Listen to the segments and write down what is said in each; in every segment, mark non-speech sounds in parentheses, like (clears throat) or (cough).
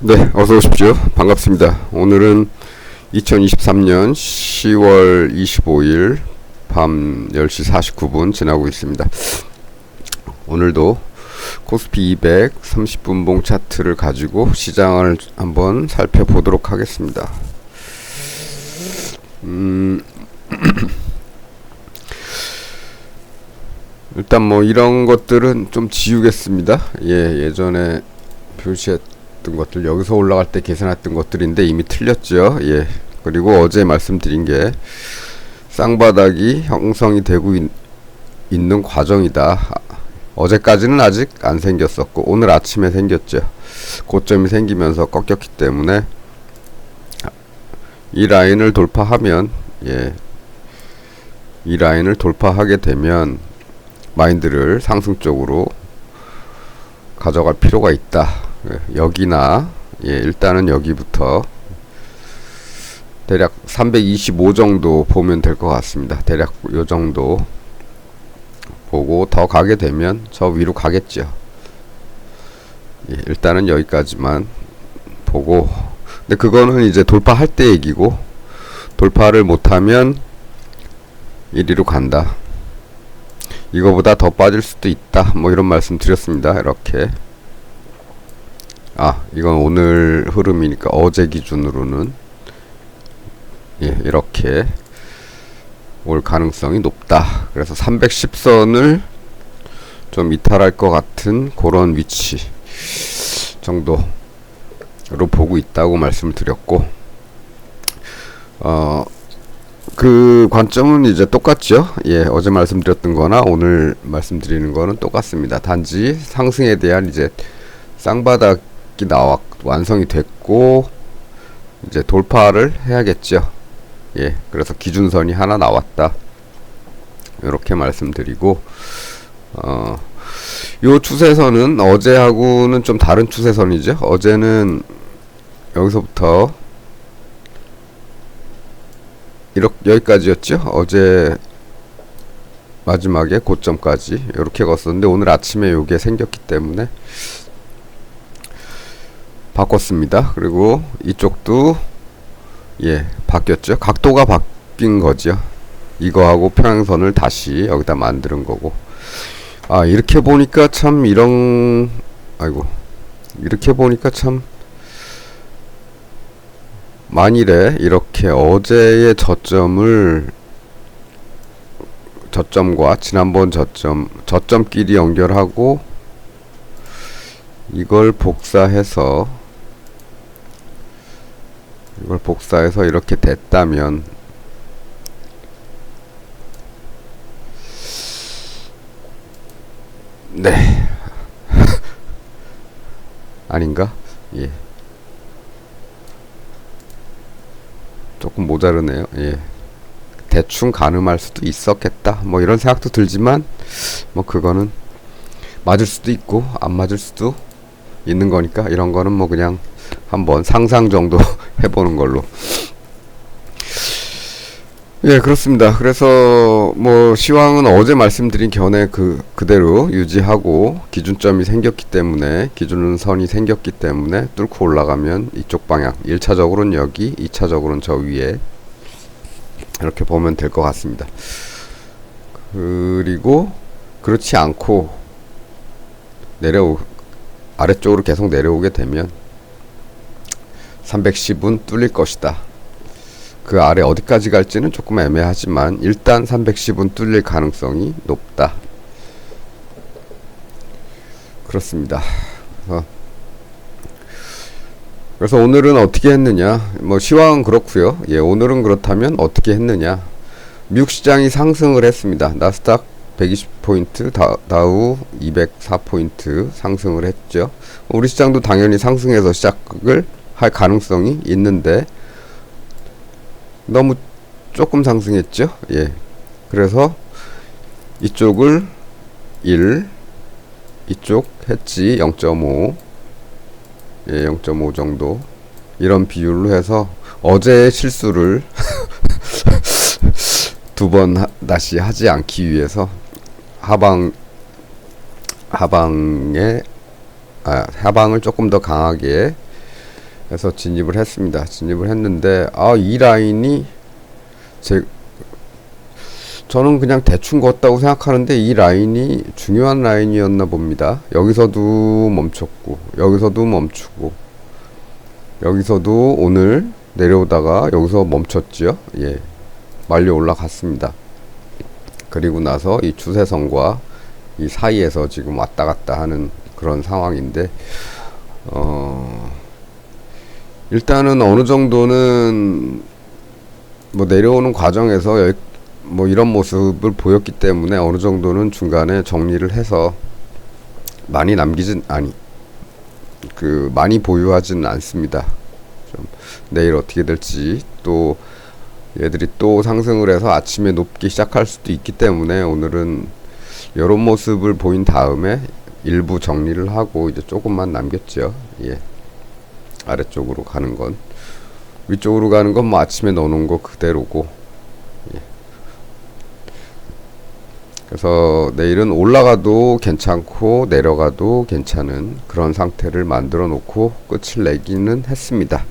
네, 어서 오십시오. 반갑습니다. 오늘은 2023년 10월 25일 밤 10시 49분 지나고 있습니다. 오늘도 코스피 200 30분 봉 차트를 가지고 시장을 한번 살펴보도록 하겠습니다. 음, (clears throat) 일단 뭐 이런 것들은 좀 지우겠습니다. 예, 예전에 표시했 던 것들 여기서 올라갈 때 계산했던 것들인데 이미 틀렸죠. 예. 그리고 어제 말씀드린 게 쌍바닥이 형성이 되고 있, 있는 과정이다. 어제까지는 아직 안 생겼었고 오늘 아침에 생겼죠. 고점이 생기면서 꺾였기 때문에 이 라인을 돌파하면 예. 이 라인을 돌파하게 되면 마인드를 상승 쪽으로 가져갈 필요가 있다. 예, 여기나 예, 일단은 여기부터 대략 325 정도 보면 될 것 같습니다. 대략 요 정도 보고 더 가게 되면 저 위로 가겠죠. 예, 일단은 여기까지만 보고 근데 그거는 이제 돌파할 때 얘기고 돌파를 못하면 이리로 간다. 이거보다 더 빠질 수도 있다. 뭐 이런 말씀 드렸습니다. 이렇게. 아, 이건 오늘 흐름이니까 어제 기준으로는 예, 이렇게 올 가능성이 높다. 그래서 310선을 좀 이탈할 것 같은 그런 위치 정도로 보고 있다고 말씀을 드렸고 어, 그 관점은 이제 똑같죠. 예, 어제 말씀드렸던 거나 오늘 말씀드리는 거는 똑같습니다. 단지 상승에 대한 이제 쌍바닥 이 나왔 완성이 됐고 이제 돌파를 해야겠죠. 예, 그래서 기준선이 하나 나왔다. 이렇게 말씀드리고 어, 요 추세선은 어제하고는 좀 다른 추세선이죠. 어제는 여기서부터 이렇게 여기까지였죠. 어제 마지막에 고점까지 이렇게 걷었는데 오늘 아침에 요게 생겼기 때문에 바꿨습니다. 그리고 이쪽도 예 바뀌었죠. 각도가 바뀐 거죠. 이거하고 평행선을 다시 여기다 만드는 거고 아 이렇게 보니까 참 이런 아이고 이렇게 보니까 참 만일에 이렇게 어제의 저점을 저점과 지난번 저점 저점끼리 연결하고 이걸 복사해서 이걸 복사해서 이렇게 됐다면 네 (laughs) 아닌가? 예 조금 모자르네요. 예. 대충 가늠할 수도 있었겠다. 뭐 이런 생각도 들지만 뭐 그거는 맞을 수도 있고 안 맞을 수도 있는 거니까 이런 거는 뭐 그냥 한번 상상 정도 (laughs) 해보는 걸로. 예, 그렇습니다. 그래서 뭐 시황은 어제 말씀드린 견해 그 그대로 유지하고 기준점이 생겼기 때문에 기준 선이 생겼기 때문에 뚫고 올라가면 이쪽 방향 1차적으로는 여기 2차적으로는 저 위에 이렇게 보면 될 것 같습니다. 그리고 그렇지 않고 내려오 아래쪽으로 계속 내려오게 되면 310은 뚫릴 것이다. 그 아래 어디까지 갈지는 조금 애매하지만 일단 310은 뚫릴 가능성이 높다. 그렇습니다. 그래서, 그래서 오늘은 어떻게 했느냐? 뭐 시황은 그렇고요. 예, 오늘은 그렇다면 어떻게 했느냐? 미국 시장이 상승을 했습니다. 나스닥 120포인트, 다, 다우 204포인트 상승을 했죠. 우리 시장도 당연히 상승해서 시작을 할 가능성이 있는데 너무 조금 상승했죠. 예. 그래서 이쪽을 1 이쪽 했지 0.5 예, 0.5 정도 이런 비율로 해서 어제의 실수를 (laughs) 두 번 다시 하지 않기 위해서 하방 하방에 아, 하방을 조금 더 강하게 해서 진입을 했습니다. 진입을 했는데 아 이 라인이 제 저는 그냥 대충 걷다고 생각하는데 이 라인이 중요한 라인이었나 봅니다. 여기서도 멈췄고 여기서도 멈추고 여기서도 오늘 내려오다가 여기서 멈췄지요. 예. 말려 올라갔습니다. 그리고 나서 이 추세선과 이 사이에서 지금 왔다 갔다 하는 그런 상황인데 어 일단은 어느 정도는 뭐 내려오는 과정에서 여- 뭐 이런 모습을 보였기 때문에 어느 정도는 중간에 정리를 해서 많이 남기진 아니 그 많이 보유하지는 않습니다. 좀 내일 어떻게 될지 또 얘들이 또 상승을 해서 아침에 높기 시작할 수도 있기 때문에 오늘은 이런 모습을 보인 다음에 일부 정리를 하고 이제 조금만 남겼죠. 예. 아래쪽으로 가는 건 위쪽으로 가는 건 뭐 아침에 넣어놓은 거 그대로고 예. 그래서 내일은 올라가도 괜찮고 내려가도 괜찮은 그런 상태를 만들어 놓고 끝을 내기는 했습니다.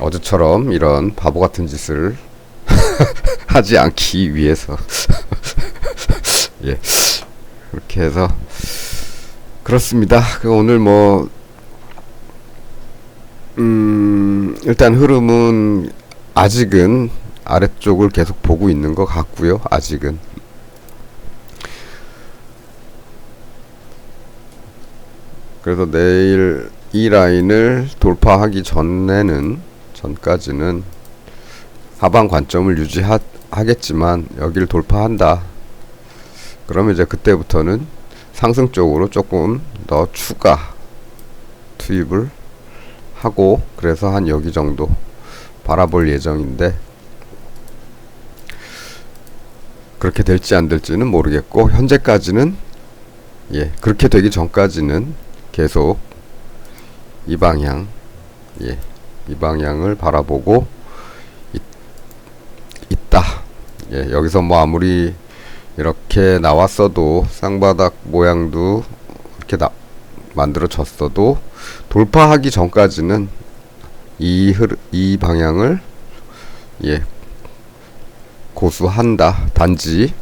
어제처럼 이런 바보 같은 짓을 (laughs) 하지 않기 위해서 (laughs) 예 그렇게 해서 그렇습니다. 그 오늘 뭐 음, 일단 흐름은 아직은 아래쪽을 계속 보고 있는 것 같고요. 아직은. 그래서 내일 이 라인을 돌파하기 전에는 전까지는 하방 관점을 유지하겠지만 여기를 돌파한다. 그러면 이제 그때부터는 상승 쪽으로 조금 더 추가 투입을 하고 그래서 한 여기 정도 바라볼 예정인데 그렇게 될지 안 될지는 모르겠고 현재까지는 예 그렇게 되기 전까지는 계속 이 방향 예 이 방향을 바라보고 있, 있다. 예 여기서 뭐 아무리 이렇게 나왔어도 쌍바닥 모양도 이렇게 나, 만들어졌어도 돌파하기 전까지는 이, 흐르, 이 방향을 예 고수한다. 단지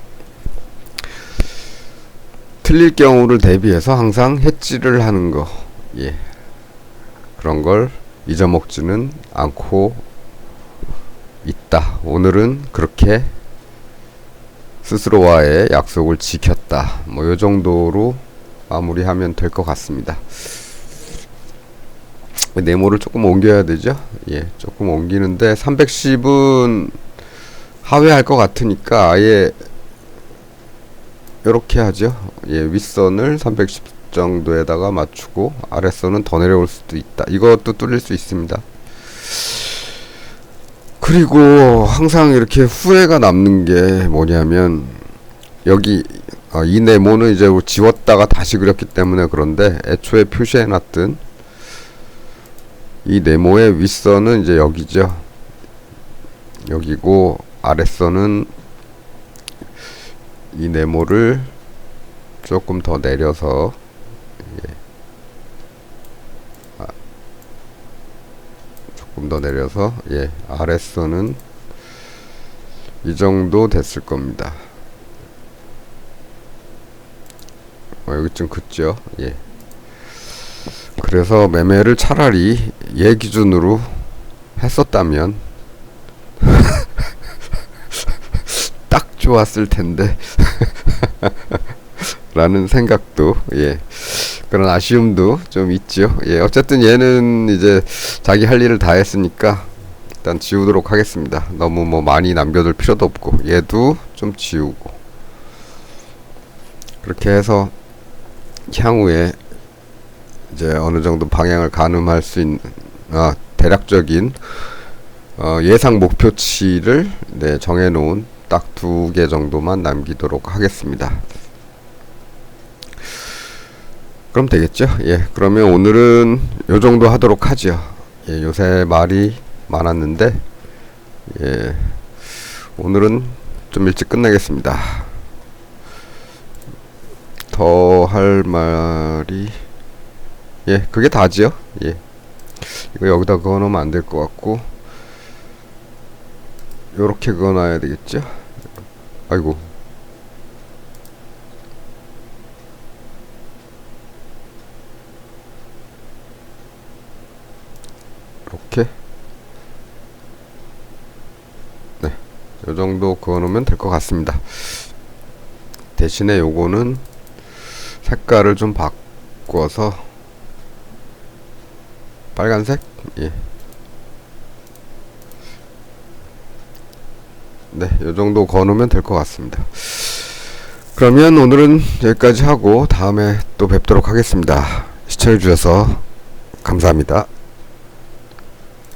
틀릴 경우를 대비해서 항상 해지를 하는 거. 예. 그런 걸 잊어먹지는 않고 있다. 오늘은 그렇게 스스로와의 약속을 지켰다. 뭐 요 정도로 마무리하면 될 것 같습니다. 네모를 조금 옮겨야 되죠? 예, 조금 옮기는데 310은 하회할 것 같으니까 아예 이렇게 하죠. 예, 윗선을 310 정도에다가 맞추고 아랫선은 더 내려올 수도 있다. 이것도 뚫릴 수 있습니다. 그리고 항상 이렇게 후회가 남는 게 뭐냐면 여기 어, 이 네모는 이제 지웠다가 다시 그렸기 때문에 그런데 애초에 표시해놨던 이 네모의 윗선은 이제 여기죠. 여기고 아랫선은 이 네모를 조금 더 내려서 예. 아, 조금 더 내려서 예 아랫선은 이 정도 됐을 겁니다. 어, 여기쯤 긋죠. 예. 그래서 매매를 차라리 얘 기준으로 했었다면 (laughs) 딱 좋았을 텐데 (laughs) 라는 생각도 예 그런 아쉬움도 좀 있죠. 예 어쨌든 얘는 이제 자기 할 일을 다 했으니까 일단 지우도록 하겠습니다. 너무 뭐 많이 남겨둘 필요도 없고 얘도 좀 지우고. 그렇게 해서 향후에 이제 어느 정도 방향을 가늠할 수 있는 아, 대략적인 어, 예상 목표치를 네, 정해놓은 딱 두 개 정도만 남기도록 하겠습니다. 그럼 되겠죠? 예, 그러면 오늘은 요 정도 하도록 하죠. 예, 요새 말이 많았는데 예, 오늘은 좀 일찍 끝내겠습니다. 더 할 말이 예, 그게 다지요. 예. 이거 여기다 그어 놓으면 안 될 것 같고 요렇게 그어 놔야 되겠죠 아이고 이렇게 네, 요 정도 그어 놓으면 될 것 같습니다. 대신에 요거는 색깔을 좀 바꿔서 빨간색? 예. 네, 요 정도 그어놓으면 될 것 같습니다. 그러면 오늘은 여기까지 하고 다음에 또 뵙도록 하겠습니다. 시청해주셔서 감사합니다.